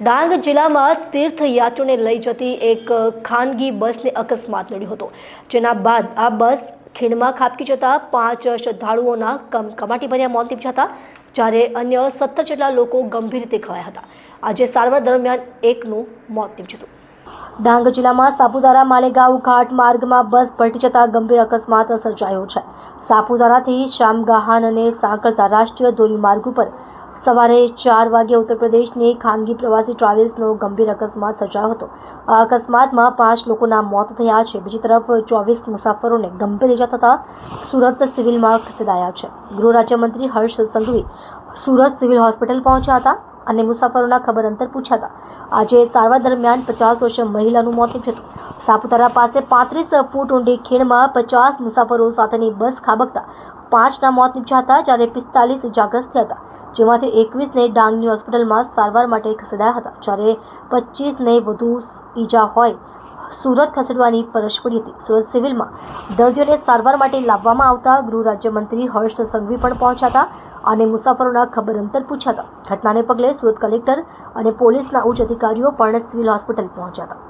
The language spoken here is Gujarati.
ડાંગ જિલ્લામાં તીર્થયાત્રીઓને લઈ જતી એક ખાનગી બસને અકસ્માત નડ્યો હતો. જેના બાદ આ બસ ખીણમાં ખાબકી જતા પાંચ શ્રદ્ધાળુઓના કમ કમાટીભર્યા મોત નીપજ્યા હતા, જ્યારે અન્ય સત્તર જેટલા લોકો ગંભીર રીતે ઘવાયા હતા. આજે સારવાર દરમિયાન એકનું મોત નીપજ્યું હતું. ડાંગ જિલ્લામાં સાપુતારા માલેગાંવ ઘાટ માર્ગમાં બસ પલટી જતા ગંભીર અકસ્માત સર્જાયો છે. સાપુતારાથી શામગાહાન અને સાંકળતા રાષ્ટ્રીય ધોરીમાર્ગ ઉપર સવારે ચાર વાગે ઉત્તર પ્રદેશની ખાનગી પ્રવાસી ટ્રાવેલ્સનો ગંભીર અકસ્માત સર્જાયો હતો. આ અકસ્માતમાં પાંચ લોકોના મોત થયા છે. બીજી તરફ ચોવીસ મુસાફરોને ગંભીર ઇજા થતાં સુરત સિવિલમાં ખસેડાયા છે. ગૃહ રાજ્યમંત્રી હર્ષ સંઘવી સુરત સિવિલ હોસ્પિટલ પહોંચ્યા હતા. અને મુસાફરોના ખબર અંતર પૂછ્યા હતા આજે સારવાર દરમિયાન પચાસ વર્ષીય મહિલાનું મોત થયું હતું. સાપુતારા પાસે પાંત્રીસ ફૂટ ઊંડી ખીણમાં પચાસ મુસાફરો સાથેની બસ ખાબકતા પાંચના મોત નીપજ્યા હતા જ્યારે પિસ્તાલીસ ઇજાગ્રસ્ત થયા હતા જેમાંથી એકવીસને ડાંગની હોસ્પિટલમાં સારવાર માટે ખસેડાયા હતા. જ્યારે પચીસને વધુ ઈજા હોય, સુરત ખસેડવાની ફરજ પડી હતી. સુરત સિવિલમાં દર્દીઓને સારવાર માટે લાવવામાં આવતા ગૃહ રાજ્યમંત્રી હર્ષ સંઘવી પણ પહોંચ્યા હતા. અને મુસાફરોના ખબર અંતર પૂછ્યા હતા ઘટનાને પગલે સુરત કલેક્ટર અને પોલીસના ઉચ્ચ અધિકારીઓ પણ સિવિલ હોસ્પિટલ પહોંચ્યા હતા.